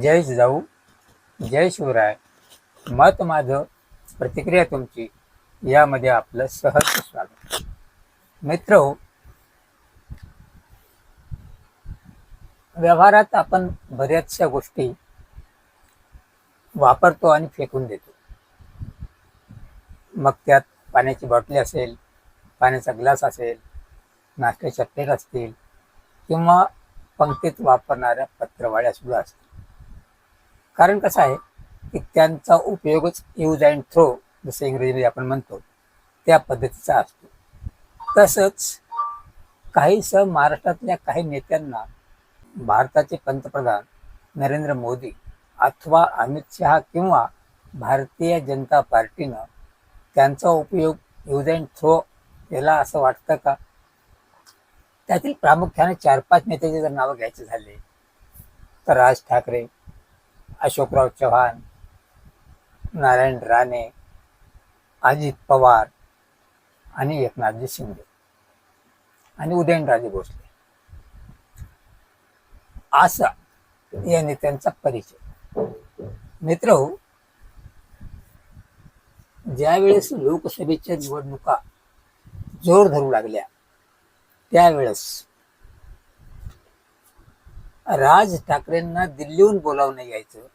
जय जाऊ जय शिवराय. मत माझं प्रतिक्रिया तुमची यामध्ये आपलं सहज स्वागत. मित्र हो, व्यवहारात आपण बऱ्याचशा गोष्टी वापरतो आणि फेकून देतो. मग त्यात पाण्याची बाटली असेल पाण्याचा ग्लास असेल नाश्त्याच्या प्लेट असतील किंवा पंक्तीत वापरणाऱ्या पत्रवाळ्या सुद्धा असतील. कारण कसं आहे की त्यांचा उपयोगच यूज अँड थ्रो जसं इंग्रजीमध्ये आपण म्हणतो त्या पद्धतीचा असतो. तसंच काहीसं महाराष्ट्रातल्या काही नेत्यांना भारताचे पंतप्रधान नरेंद्र मोदी अथवा अमित शहा किंवा भारतीय जनता पार्टीनं त्यांचा उपयोग यूज अँड थ्रो केला असं वाटतं का? त्यातील प्रामुख्याने चार पाच नेत्याचे जर नावं घ्यायचे झाले तर राज ठाकरे अशोकराव चव्हाण नारायण राणे अजित पवार आणि एकनाथजी शिंदे आणि उदयनराजे भोसले. असा या नेत्यांचा परिचय. मित्र हो, ज्यावेळेस लोकसभेच्या निवडणुका जोर धरू लागल्या त्यावेळेस राज ठाकरेंना दिल्लीहून बोलावणं यायचं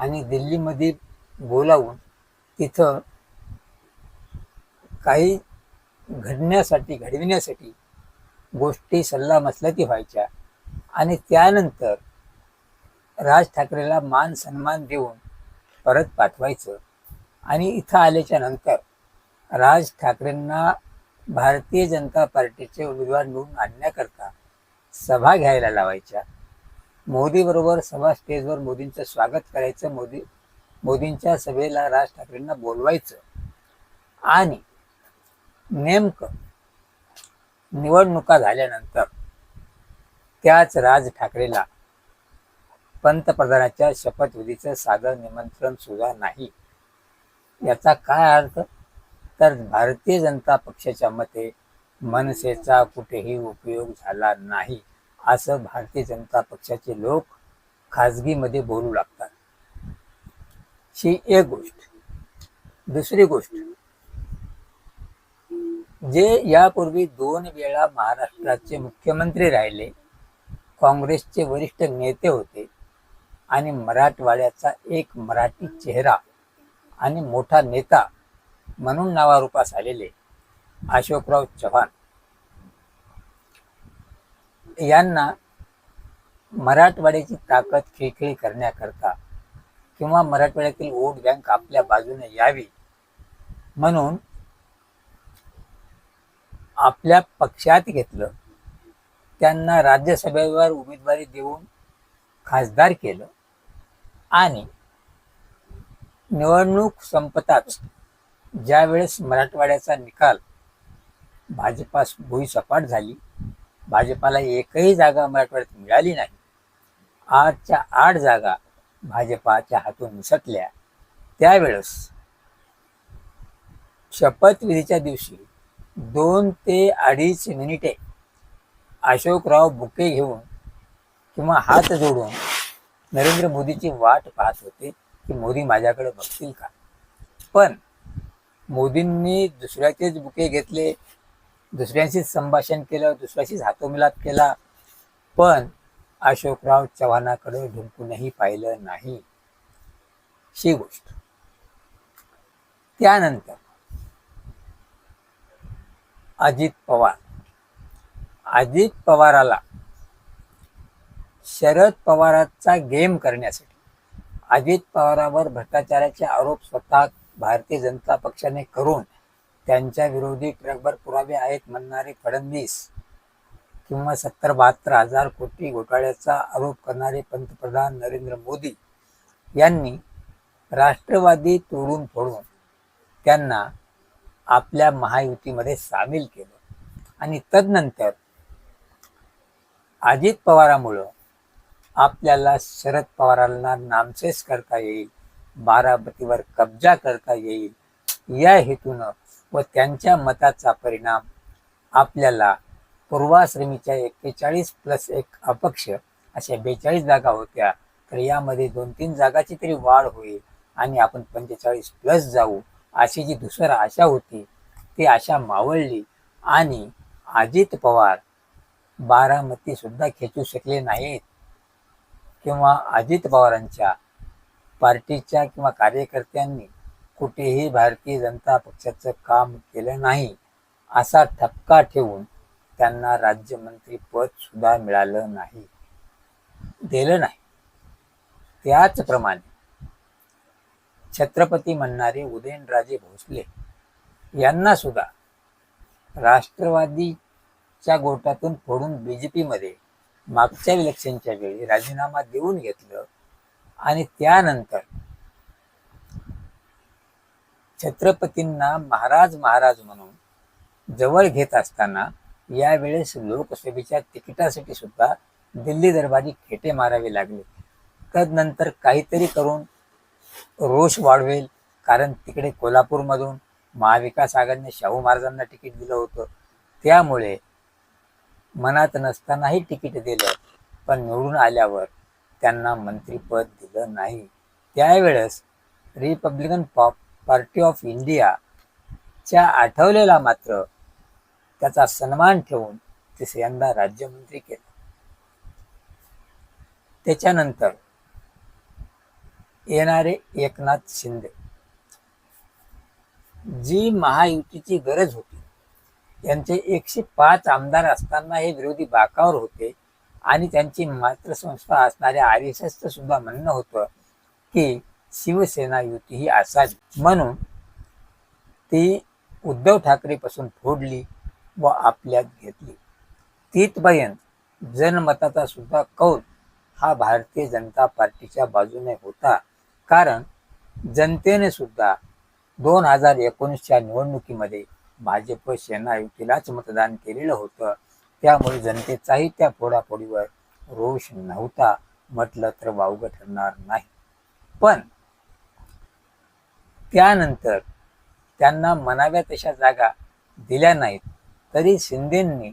आणि दिल्लीमध्ये बोलावून तिथं काही घडण्यासाठी घडविण्यासाठी गोष्टी सल्ला मसलती व्हायच्या. आणि त्यानंतर राज ठाकरेला मान सन्मान देऊन परत पाठवायचं. आणि इथं आल्याच्यानंतर राज ठाकरेंना भारतीय जनता पार्टीचे उमेदवार निवडून आणण्याकरता सभा घ्यायला लावायच्या. मोदीबरोबर सभा स्टेजवर मोदींचं स्वागत करायचं मोदी मोदींच्या सभेला राज ठाकरेंना बोलवायचं. आणि नेमकं निवडणुका झाल्यानंतर त्याच राज ठाकरेला पंतप्रधानाच्या शपथविधीचं साधं निमंत्रण सुद्धा नाही. याचा काय अर्थ? तर भारतीय जनता पक्षाच्या मते मनसेचा कुठेही उपयोग झाला नाही. असं भारतीय जनता पक्षाचे लोक खाजगीमध्ये बोलू लागतात. ही एक गोष्ट. दुसरी गोष्ट जे यापूर्वी दोन वेळा महाराष्ट्राचे मुख्यमंत्री राहिले काँग्रेसचे वरिष्ठ नेते होते आणि मराठवाड्याचा एक मराठी चेहरा आणि मोठा नेता म्हणून नावारूपास आलेले अशोकराव चव्हाण. यांना मराठवाड्याची ताकद खिळखिळी करण्याकरता किंवा मराठवाड्यातील वोट बँक आपल्या बाजूने यावी म्हणून आपल्या पक्षात घेतलं. त्यांना राज्यसभेवर उमेदवारी देऊन खासदार केलं आणि निवडणूक संपताच ज्यावेळेस मराठवाड्याचा निकाल भाजपास भुईसपाट झाली भाजपाला एकही जागा मराठवाड्यात मिळाली नाही. आठच्या आठ जागा भाजपाच्या हातून निसटल्या त्यावेळेस शपथविधीच्या दिवशी दोन ते अडीच मिनिटे अशोकराव बुके घेऊन किंवा हात जोडून नरेंद्र मोदीची वाट पाहत होते की मोदी माझ्याकडे बघतील का? पण मोदींनी दुसऱ्याचेच बुके घेतले दुसऱ्यांशीच संभाषण केलं दुसऱ्याशीच हातोमिलात केला. पण अशोकराव चव्हाणाकडे ढुंकूनही पाहिलं नाही. ही गोष्ट. त्यानंतर अजित पवार. अजित पवाराला शरद पवारांचा गेम करण्यासाठी अजित पवारावर भ्रष्टाचाराचे आरोप स्वतः भारतीय जनता पक्षाने करून त्यांच्या विरोधी ट्रकभर पुरावे आहेत म्हणणारे फडणवीस किंवा सत्तर बहात्तर हजार कोटी घोटाळ्याचा आरोप करणारे पंतप्रधान नरेंद्र मोदी यांनी राष्ट्रवादी तोडून फोडून त्यांना आपल्या महायुतीमध्ये सामील केलं. आणि तदनंतर अजित पवारामुळं आपल्याला शरद पवारांना नामशेष करता येईल बारामतीवर कब्जा करता येईल या हेतूनं व त्यांच्या मताचा परिणाम आपल्याला पूर्वाश्रमीच्या एक्केचाळीस प्लस एक अपक्ष अशा बेचाळीस जागा होत्या. तर यामध्ये दोन तीन जागाची तरी वाढ होईल आणि आपण पंचेचाळीस प्लस जाऊ अशी जी दुसरं आशा होती ती आशा मावळली आणि अजित पवार बारामती सुद्धा खेचू शकले नाहीत. किंवा अजित पवारांच्या पार्टीच्या किंवा कार्यकर्त्यांनी कुठेही भारतीय जनता पक्षाचं काम केलं नाही असा ठपका ठेवून त्यांना राज्यमंत्री पद सुद्धा मिळालं नाही. दिलं नाही. त्याचप्रमाणे छत्रपती म्हणणारे उदयनराजे भोसले यांना सुद्धा राष्ट्रवादीच्या गोटातून फोडून बी जे पीमध्ये मागच्या इलेक्शनच्या वेळी राजीनामा देऊन घेतलं आणि त्यानंतर छत्रपतींना महाराज महाराज म्हणून जवळ घेत असताना यावेळेस लोकसभेच्या तिकिटासाठी सुद्धा दिल्ली दरबारी खेटे मारावे लागले. तदनंतर काहीतरी करून रोष वाढवेल कारण तिकडे कोल्हापूरमधून महाविकास आघाडीने शाहू महाराजांना तिकीट दिलं होतं. त्यामुळे मनात नसतानाही तिकीट दिलं पण निवडून आल्यावर त्यांना मंत्रीपद दिलं नाही. त्यावेळेस रिपब्लिकन पॉप पार्टी ऑफ इंडियाच्या आठवलेला मात्र त्याचा सन्मान ठेवून तिसऱ्यांदा राज्यमंत्री केलं. त्याच्यानंतर येणारे एकनाथ शिंदे. जी महायुतीची गरज होती यांचे एकशे पाच आमदार असताना हे विरोधी बाकावर होते आणि त्यांची मातृसंस्था असणाऱ्या आर एस एसचं सुद्धा म्हणणं होतं की शिवसेना युती ही असावी. म्हणून ती उद्धव ठाकरेपासून फोडली व आपल्यात घेतली. तिथपर्यंत जनमताचा सुद्धा कौल हा भारतीय जनता पार्टीच्या बाजूने होता. कारण जनतेने सुद्धा दोन हजार एकोणीसच्या निवडणुकीमध्ये भाजप सेना युतीलाच मतदान केलेलं होतं. त्यामुळे जनतेचाही त्या फोडाफोडीवर रोष नव्हता. म्हटलं तर वावगं ठरणार नाही. पण त्यानंतर त्यांना म्हणाव्या तशा जागा दिल्या नाहीत. तरी शिंदेंनी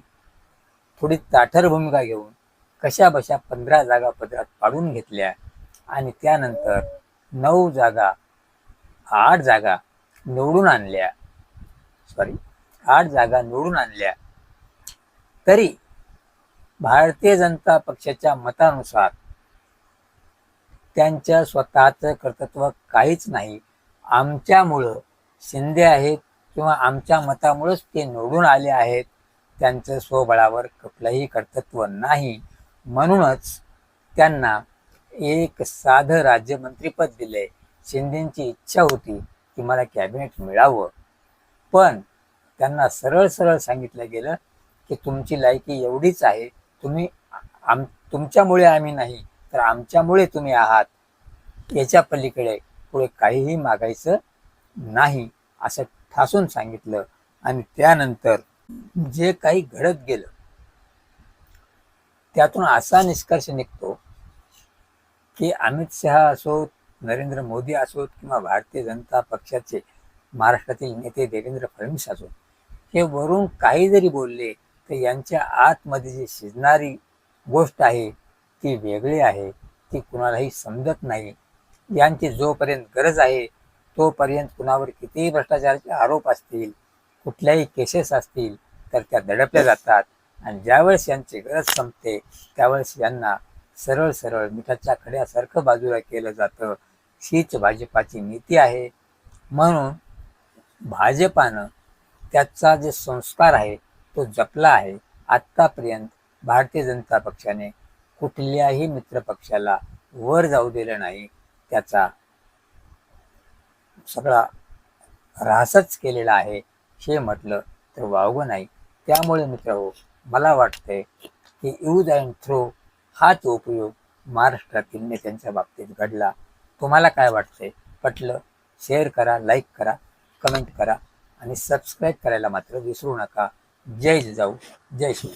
थोडी ताठर भूमिका घेऊन कशा बशा पंधरा जागा पदरात पाडून घेतल्या आणि त्यानंतर नऊ जागा आठ जागा निवडून आणल्या. सॉरी आठ जागा निवडून आणल्या. तरी भारतीय जनता पक्षाच्या मतानुसार त्यांच्या स्वतःचं कर्तृत्व काहीच नाही. आमच्यामुळं शिंदे आहेत किंवा आमच्या मतामुळंच ते निवडून आले आहेत त्यांचं स्वबळावर कुठलंही कर्तृत्व नाही. म्हणूनच त्यांना एक साधं राज्यमंत्रीपद दिले शिंदेची इच्छा होती की मला कॅबिनेट मिळावं. पण त्यांना सरळ सरळ सांगितलं गेलं की तुमची लायकी एवढीच आहे तुम्ही आम तुमच्यामुळे आम्ही नाही तर आमच्यामुळे तुम्ही आहात. याच्या पलीकडे पुढे काहीही मागायचं नाही असं ठासून सांगितलं. आणि त्यानंतर जे काही घडत गेलं त्यातून असा निष्कर्ष निघतो की अमित शहा असोत नरेंद्र मोदी असोत किंवा भारतीय जनता पक्षाचे महाराष्ट्रातील नेते देवेंद्र फडणवीस असोत हे वरून काही जरी बोलले तर यांच्या आतमध्ये जी शिजणारी गोष्ट आहे ती वेगळी आहे ती कुणालाही समजत नाही. यांची जोपर्यंत गरज आहे तोपर्यंत कुणावर कितीही भ्रष्टाचाराचे आरोप असतील कुठल्याही केसेस असतील तर त्या दडपल्या जातात. आणि ज्यावेळेस यांची गरज संपते त्यावेळेस यांना सरळ सरळ मिठाच्या खड्यासारखं बाजूला केलं जातं. हीच भाजपाची नीती आहे. म्हणून भाजपानं त्याचा जे संस्कार आहे तो जपला आहे. आत्तापर्यंत भारतीय जनता पक्षाने कुठल्याही मित्रपक्षाला वर जाऊ दिलं नाही. त्याचा सगळा ऱ्हासच केलेला आहे. हे म्हटलं तर वावगं नाही. त्यामुळे मित्र हो मला वाटतंय की यूज अँड थ्रो हाच उपयोग महाराष्ट्रातील नेत्यांच्या बाबतीत घडला. तुम्हाला काय वाटतंय? पटलं? शेअर करा लाईक करा कमेंट करा आणि सबस्क्राईब करायला मात्र विसरू नका. जय जाऊ जय श्री